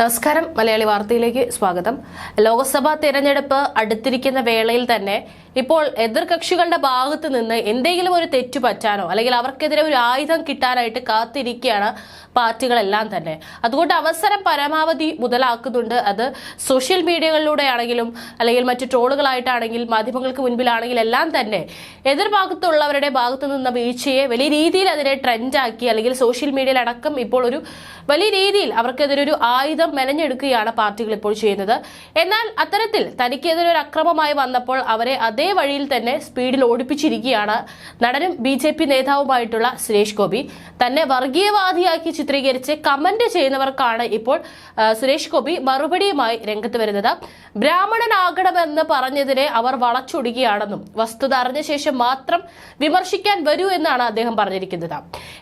നമസ്കാരം. മലയാളി വാർത്തയിലേക്ക് സ്വാഗതം. ലോക്സഭാ തെരഞ്ഞെടുപ്പ് അടുത്തിരിക്കുന്ന വേളയിൽ തന്നെ ഇപ്പോൾ എതിർകക്ഷികളുടെ ഭാഗത്ത് നിന്ന് എന്തെങ്കിലും ഒരു തെറ്റു പറ്റാനോ അല്ലെങ്കിൽ അവർക്കെതിരെ ഒരു ആയുധം കിട്ടാനായിട്ട് കാത്തിരിക്കുകയാണ് പാർട്ടികളെല്ലാം തന്നെ. അതുകൊണ്ട് അവസരം പരമാവധി മുതലാക്കുന്നുണ്ട്. അത് സോഷ്യൽ മീഡിയകളിലൂടെ ആണെങ്കിലും അല്ലെങ്കിൽ മറ്റു ട്രോളുകളായിട്ടാണെങ്കിൽ മാധ്യമങ്ങൾക്ക് മുൻപിലാണെങ്കിൽ എല്ലാം തന്നെ എതിർഭാഗത്തുള്ളവരുടെ ഭാഗത്തു നിന്ന വീഴ്ചയെ വലിയ രീതിയിൽ അതിനെ ട്രെൻഡാക്കി അല്ലെങ്കിൽ സോഷ്യൽ മീഡിയയിൽ അടക്കം ഇപ്പോൾ ഒരു വലിയ രീതിയിൽ അവർക്കെതിരെ ഒരു ആയുധം മെനഞ്ഞെടുക്കുകയാണ് പാർട്ടികൾ ഇപ്പോൾ ചെയ്യുന്നത്. എന്നാൽ അത്തരത്തിൽ തനിക്കെതിരെ ഒരു അക്രമമായി വന്നപ്പോൾ അവരെ അതേ വഴിയിൽ തന്നെ സ്പീഡിൽ ഓടിപ്പിച്ചിരിക്കുകയാണ് നടനും ബി ജെ പി നേതാവുമായിട്ടുള്ള സുരേഷ് ഗോപി. തന്നെ വർഗീയവാദിയാക്കി ചിത്രീകരിച്ച് കമന്റ് ചെയ്യുന്നവർക്കാണ് ഇപ്പോൾ സുരേഷ് ഗോപി മറുപടിയുമായി രംഗത്ത് വരുന്നത്. ബ്രാഹ്മണനാകണമെന്ന് പറഞ്ഞതിനെ അവർ വളച്ചൊടുകയാണെന്നും വസ്തുത അറിഞ്ഞ ശേഷം മാത്രം വിമർശിക്കാൻ വരൂ എന്നാണ് അദ്ദേഹം പറഞ്ഞിരിക്കുന്നത്.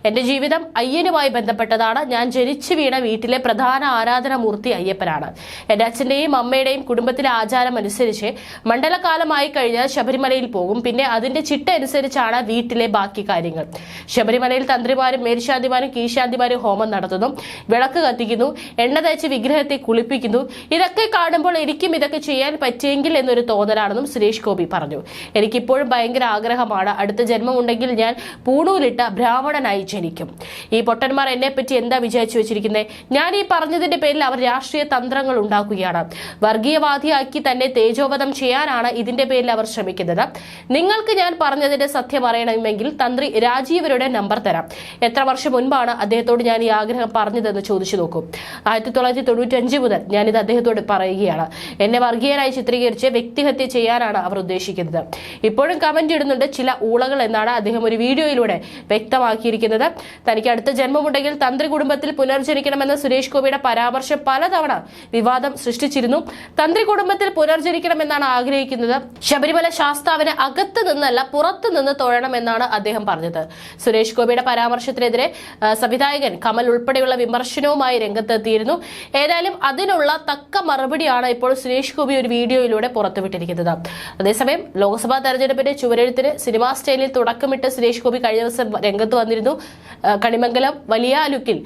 എന്റെ ജീവിതം അയ്യനുമായി ബന്ധപ്പെട്ടതാണ്. ഞാൻ ജനിച്ചു വീണ വീട്ടിലെ പ്രധാന ആരാധനാമൂർത്തി അയ്യപ്പനാണ്. എന്റെ അച്ഛന്റെയും അമ്മയുടെയും കുടുംബത്തിലെ ആചാരം അനുസരിച്ച് മണ്ഡലകാലമായി കഴിഞ്ഞാൽ ശബരിമലയിൽ പോകും. പിന്നെ അതിന്റെ ചിട്ട അനുസരിച്ചാണ് വീട്ടിലെ ബാക്കി കാര്യങ്ങൾ. ശബരിമലയിൽ തന്ത്രിമാരും മേൽശാന്തിമാരും കീശാന്തിമാരും ഹോമം നടത്തുന്നു. വിളക്ക് കത്തിക്കുന്നു. എണ്ണ തേച്ച് വിഗ്രഹത്തെ കുളിപ്പിക്കുന്നു. ഇതൊക്കെ കാണുമ്പോൾ എനിക്കും ഇതൊക്കെ ചെയ്യാൻ പറ്റിയെങ്കിൽ എന്നൊരു തോന്നലാണെന്നും സുരേഷ് ഗോപി പറഞ്ഞു. എനിക്കിപ്പോഴും ഭയങ്കര ആഗ്രഹമാണ്. അടുത്ത ജന്മമുണ്ടെങ്കിൽ ഞാൻ പൂണൂലിട്ട ബ്രാഹ്മണനായി ജനിക്കും. ഈ പൊട്ടന്മാർ എന്നെ പറ്റി എന്താ വിചാരിച്ചു വെച്ചിരിക്കുന്നത് ഞാൻ ഈ പറഞ്ഞതിന്റെ പേരിൽ അവർ രാഷ്ട്രീയ തന്ത്രങ്ങൾ ഉണ്ടാക്കുകയാണ്. വർഗീയവാദിയാക്കി തന്നെ തേജോവധം ചെയ്യാനാണ് ഇതിന്റെ പേരിൽ അവർ ശ്രമിക്കുന്നത്. നിങ്ങൾക്ക് ഞാൻ പറഞ്ഞതിന്റെ സത്യം അറിയണമെങ്കിൽ തന്ത്രി രാജീവരുടെ നമ്പർ തരാം. എത്ര വർഷം മുൻപാണ് അദ്ദേഹത്തോട് ഞാൻ ഈ ആഗ്രഹം പറഞ്ഞതെന്ന് ചോദിച്ചു നോക്കും. ആയിരത്തി തൊള്ളായിരത്തി തൊണ്ണൂറ്റി അഞ്ച് മുതൽ ഞാനിത് അദ്ദേഹത്തോട് പറയുകയാണ്. എന്നെ വർഗീയനായി ചിത്രീകരിച്ച് വ്യക്തിഹത്യ ചെയ്യാനാണ് അവർ ഉദ്ദേശിക്കുന്നത്. ഇപ്പോഴും കമന്റ് ഇടുന്നുണ്ട്. ചില ഊളകൾ എന്നാണ് അദ്ദേഹം ഒരു വീഡിയോയിലൂടെ വ്യക്തമാക്കിയിരിക്കുന്നത്. തനിക്ക് അടുത്ത ജന്മമുണ്ടെങ്കിൽ തന്ത്രി കുടുംബത്തിൽ പുനർജനിക്കണമെന്ന സുരേഷ് ഗോപിയുടെ പരാമർശം പലതവണ വിവാദം സൃഷ്ടിച്ചിരുന്നു. തന്ത്രി കുടുംബത്തിൽ പുനർജനിക്കണമെന്നാണ് ആഗ്രഹിക്കുന്നത്. ശബരിമല ശാസ്താവിന് അകത്ത് നിന്നല്ല പുറത്തു നിന്ന് തൊഴണമെന്നാണ് അദ്ദേഹം പറഞ്ഞത്. സുരേഷ് ഗോപിയുടെ പരാമർശത്തിനെതിരെ സംവിധായകൻ കമൽ ഉൾപ്പെടെയുള്ള വിമർശനവുമായി രംഗത്തെത്തിയിരുന്നു. ഏതായാലും അതിനുള്ള തക്ക മറുപടിയാണ് ഇപ്പോൾ സുരേഷ് ഗോപി ഒരു വീഡിയോയിലൂടെ പുറത്തുവിട്ടിരിക്കുന്നത്. അതേസമയം ലോക്സഭാ തെരഞ്ഞെടുപ്പിന്റെ ചുവരെഴുത്തിന് സിനിമാ സ്റ്റൈലിൽ തുടക്കമിട്ട് സുരേഷ് ഗോപി കഴിഞ്ഞ ദിവസം രംഗത്ത് വന്നിരുന്നു. കണിമംഗലം വലിയ ലുക്കിൽ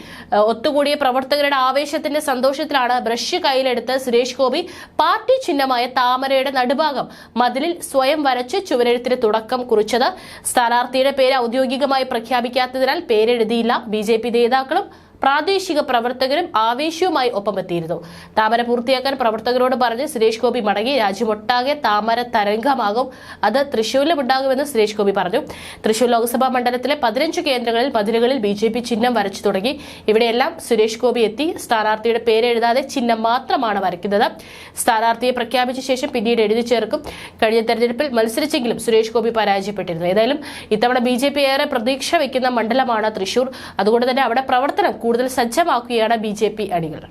ഒത്തുകൂടിയ പ്രവർത്തകരുടെ ആവേശത്തിന്റെ സന്തോഷത്തിലാണ് ബ്രഷ് കയ്യിലെടുത്ത് സുരേഷ് ഗോപി പാർട്ടി ചിഹ്നമായ താമരയുടെ നടുഭാഗം മതിലിൽ സ്വയം വരച്ച് ചുവരെഴുത്തിന് തുടക്കം കുറിച്ചത്. സ്ഥാനാർത്ഥിയുടെ പേര് ഔദ്യോഗികമായി പ്രഖ്യാപിക്കാത്തതിനാൽ പേരെഴുതിയില്ല. ബി ജെ പി നേതാക്കളും പ്രാദേശിക പ്രവർത്തകരും ആവേശവുമായി ഒപ്പമെത്തിയിരുന്നു. താമര പൂർത്തിയാക്കാൻ പ്രവർത്തകരോട് പറഞ്ഞ് സുരേഷ് ഗോപി മടങ്ങി. രാജ്യമൊട്ടാകെ താമര തരംഗമാകും. അത് തൃശൂരിലും ഉണ്ടാകുമെന്ന് സുരേഷ് ഗോപി പറഞ്ഞു. തൃശൂർ ലോക്സഭാ മണ്ഡലത്തിലെ പതിനഞ്ച് കേന്ദ്രങ്ങളിൽ മതിലുകളിൽ ബി ജെ പി ചിഹ്നം വരച്ചു തുടങ്ങി. ഇവിടെയെല്ലാം സുരേഷ് ഗോപി എത്തി. സ്ഥാനാർത്ഥിയുടെ പേര് എഴുതാതെ ചിഹ്നം മാത്രമാണ് വരയ്ക്കുന്നത്. സ്ഥാനാർത്ഥിയെ പ്രഖ്യാപിച്ച ശേഷം പിന്നീട് എഴുതി ചേർക്കും. കഴിഞ്ഞ തെരഞ്ഞെടുപ്പിൽ മത്സരിച്ചെങ്കിലും സുരേഷ് ഗോപി പരാജയപ്പെട്ടിരുന്നു. ഏതായാലും ഇത്തവണ ബി ഏറെ പ്രതീക്ഷ വയ്ക്കുന്ന മണ്ഡലമാണ് തൃശൂർ അതുകൊണ്ട് തന്നെ അവിടെ പ്രവർത്തനം കൂടുതൽ സജ്ജമാക്കുകയാണ് ബി ജെ പി അണികൾ.